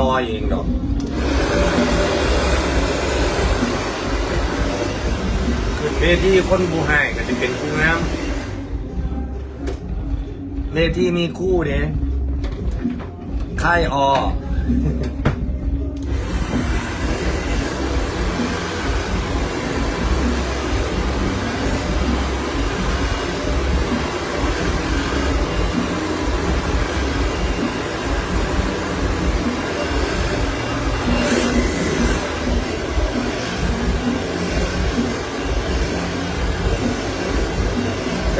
รอเองดอกขึ้นเวทีคนผู้ให้ก็จะเป็นผู้งามเวทีมีคู่เด้ค่ายออ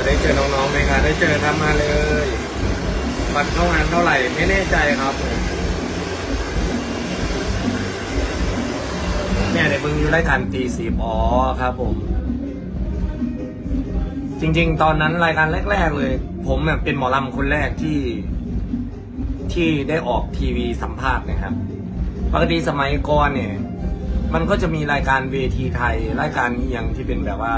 ะได้เจอน้องๆไหมคะได้เจอทำ มาเลยบัตรเข้างานเท่าไหร่ไม่แน่ใจครับเนี่ยเดี๋ยวมึงอยู่รายการตีสีอ๋อครับผม จริง ๆ ตอนนั้นรายการแรก ๆ เลย ผมแบบเป็นหมอลำคนแรกที่ที่ได้ออกทีวีสัมภาษณ์นะครับปกติสมัยก่อนเนี่ย มันก็จะมีรายการเวทีไทย รายการนี้ยังที่เป็นแบบว่า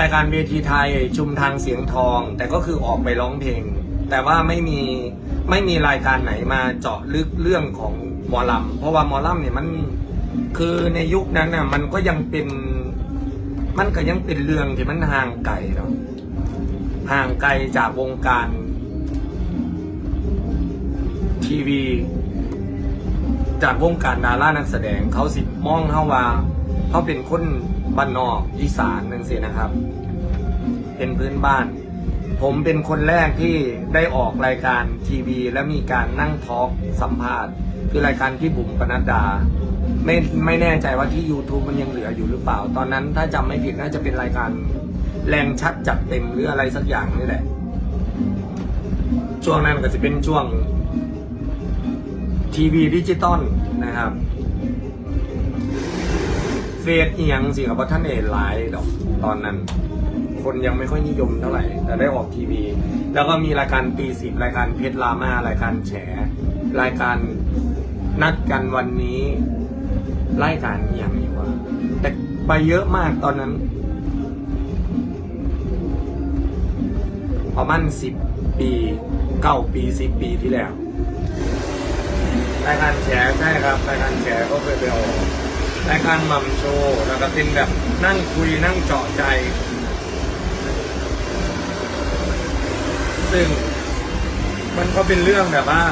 รายการเวทีไทยชุมทางเสียงทอง แต่ก็คือออกไปร้องเพลง แต่ว่าไม่มีไม่มีรายการไหนมาเจาะลึกเรื่องของหมอลำเพราะว่าหมอลำเนี่ยมันคือในยุคนั้นน่ะมันก็ยังเป็นมันก็ยังเป็นเรื่องที่มันห่างไกลเนาะห่างไกลจากวงการ ทีวี จากวงการดารานักแสดงเขาสิมองเขาว่า เขาเป็นคนบ้านนอกอีสานนั่นสินะครับ เป็นพื้นบ้าน ผมเป็นคนแรกที่ได้ออกรายการทีวี และมีการนั่งทอล์กสัมภาษณ์ คือรายการพี่บุ๋มปนัดดา ไม่ไม่แน่ใจว่าที่ YouTube มันยังเหลืออยู่หรือเปล่า ตอนนั้นถ้าจำไม่ผิดน่าจะเป็นรายการแรงชัดจัดเต็มหรืออะไรสักอย่างนี่แหละ ช่วงนั้นก็จะเป็นช่วงทีวีดิจิตอลนะครับ เฟซอีหยังสิครับว่าท่านเอไลน์ดอกตอนนั้น คนยังไม่ค่อยนิยมเท่าไหร่ แต่ได้ออกทีวี แล้วก็มีรายการปีสิบรายการเพชรลามารายการแฉ รายการนัดกันวันนี้รายการอหย่างนี้ว่าแต่ไปเยอะมากตอนนั้นประมาณสิบปีเก้าปีสิบปีที่แล้วรายการแฉใช่ครับรายการแฉก็เคยไปออก รายการมัมโชว์แล้วก็เป็นแบบนั่งคุยนั่งเจาะใจ ซึ่งมันก็เป็นเรื่องแบบว่า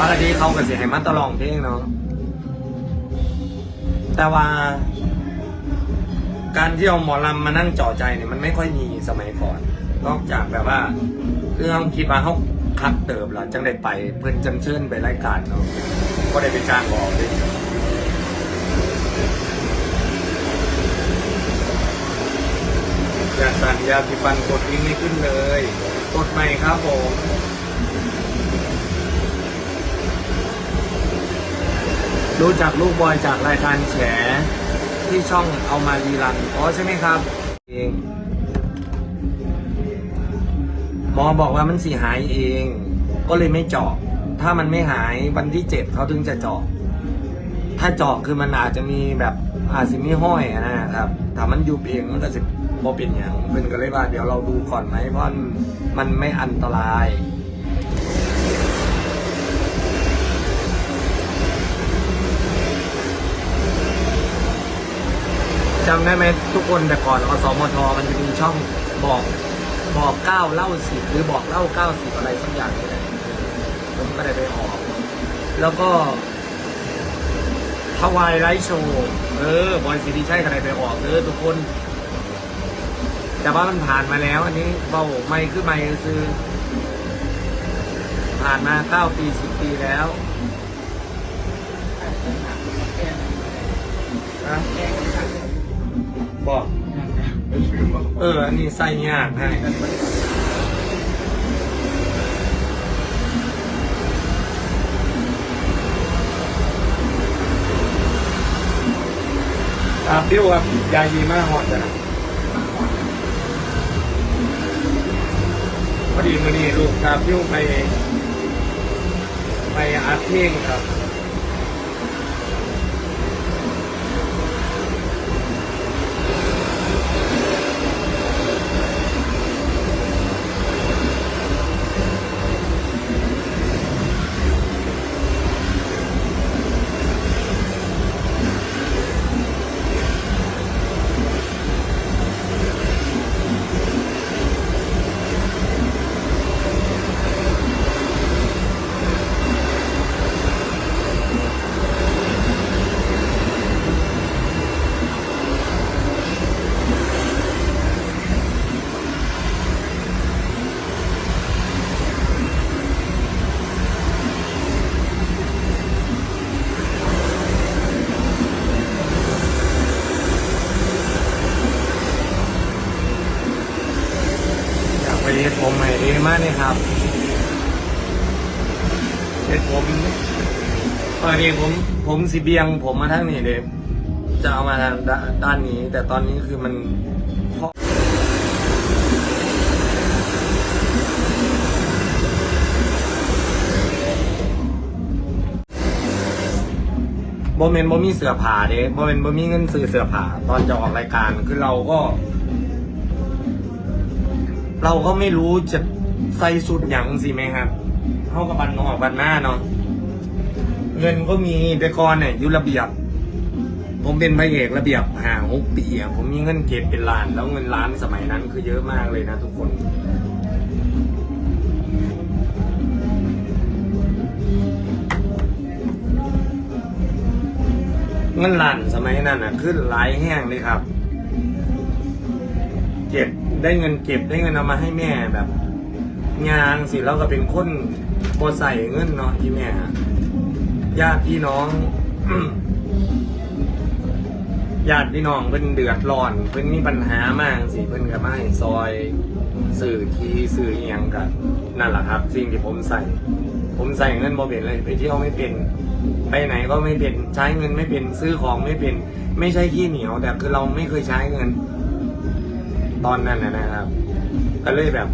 ปกติเขาก็เสียให้มาตลองเพลงเนาะ แต่ว่า การที่เอาหมอลำมานั่งเจ่อใจเนี่ยมันไม่ค่อยมีสมัยก่อน นอกจากแบบว่าเรื่องคิดว่าเขา คัดเติบแล้วจังได้ไปเพื่อนจังเชิญไปรายการเนาะก็ได้ไปจ้างบอกเลยอยากสั่งยาสีฟันกดลิงก์ไม่ขึ้นเลยกดใหม่ครับผมรู้จักลูกบอยจากรายการแฉที่ช่องเอามารีรันอ๋อใช่ไหมครับเอง มอบอกว่ามันสีหายเอง ก็เลยไม่เจาะ ถ้ามันไม่หายวันที่เจ็ดเขาถึงจะเจาะ ถ้าเจาะคือมันอาจจะมีแบบอาจจะมีห้อยนะครับถ้ามันอยู่เองมันก็จะพอเป็นอย่างเป็นก็เลยว่าเดี๋ยวเราดูก่อนไหมเพราะมันไม่อันตรายจำได้ไหมทุกคนแต่ก่อนอสมทมันจะมีช่องบอก บอกเก้าเล่าสิบหรือบอกเล่าเก้าสิบอะไรสักอย่างนี่แหละผมก็ได้ไปออก แล้วก็ทวายไลท์โชว์เออบอยซีดีใช่กันได้ไปออกเออทุกคน แต่ว่ามันผ่านมาแล้ว อันนี้เบาไม่คือไม่ซื้อ ผ่านมาเก้าปีสิบปีแล้วนะบอก เออ อันนี้ใส่ยากให้อ่าพี่ว่ายายดีมากหอดจ้ะพอดีมื่อนี้ลูกตามพี่ไป ไปอาร์ต เฮ็ผมใหม่ดีมากเลยครับเฮ็ผมตอนนี้ผมผมสีเบียง ผมมาทั้งนี้เลยจะเอามาทางด้านนี้ แต่ตอนนี้คือมันโมเมนต์บ่มีเสื้อผ้าเด้โมเมนต์บ่มีเงินซื้อเสื้อผ้าตอนจะออกรายการคือเราก็ เราก็ไม่รู้จะใส่สุดหยังสิไหมครับเข้ากับบันนอกบันหน้าเนาะเงินก็มีแต่ก่อนเนี่ยอยู่ระเบียบ ผมเป็นพระเอกระเบียบหางหกปีอะผมมีเงินเก็บเป็นล้าน แล้วเงินล้านสมัยนั้นคือเยอะมากเลยนะทุกคนเงินล้านสมัยนั้นอะ ขึ้นหลายแห้งเลยครับเก็บ ได้เงินเก็บได้เงินเอามาให้แม่แบบงานสิแล้วก็เป็นคนพอใส่เงินเนาะที่แม่ญาติพี่น้องญาติพี่น้องเพิ่นเดือดร้อนเพิ่นมีปัญหามากสิเพิ่นก็มาให้ซอยสื่อทีสื่อเอียงกันนั่นแหละครับ สิ่งที่ผมใส่ ผมใส่เงินบ่เป็นเลยไปเที่ยวไม่เป็น ไปไหนก็ไม่เป็นใช้เงินไม่เป็นซื้อของไม่เป็น ไม่ใช่ขี้เหนียวแต่คือเราไม่เคยใช้เงิน ตอนนั้นนะนะครับ ก็เลยแบบ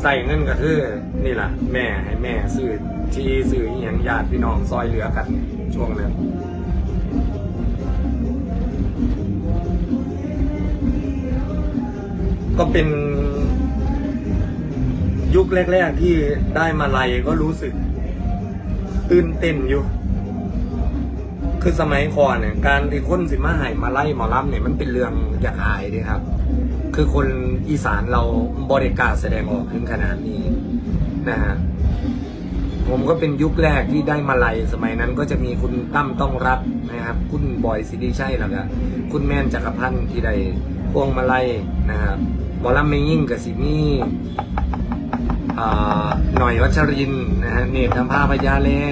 ใส่เงินก็คือนี่แหละแม่ให้แม่ซื้อที่ซื้ออหย่างญาติพี่น้องซอยเหลือกันช่วงนั้นก็เป็นยุคแรก ๆ ที่ได้มาลัยก็รู้สึกตื่นเต้นอยู่ คือสมัยก่อนเนี่ยการที่คนสิมาหายมาไล่หมอลำเนี่ยมันเป็นเรื่องอยากอายดีครับ คือคนอีสานเราบริการแสดงออกถึงขนาดนี้นะฮะผมก็เป็นยุคแรกที่ได้มาลัยสมัยนั้นก็จะมีคุณตั้มต้องรับนะครับ คุณบอยสิริชัยแล้วก็คุณแม่นจักรพันธ์ที่ได้พวงมาลัยนะครับหมอลำไม่ยิ่งกับสิมี่หน่อยวัชรินนะฮะเนตรทำผ้าพญาแล่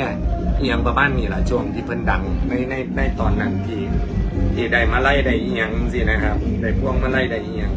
เอียงประมาณนี้แหละช่วงที่เพิ่นดังในในในตอนนั้นที่ที่ได้มาไล่ได้อียังสินะครับได้พวงมาไล่ได้อียัง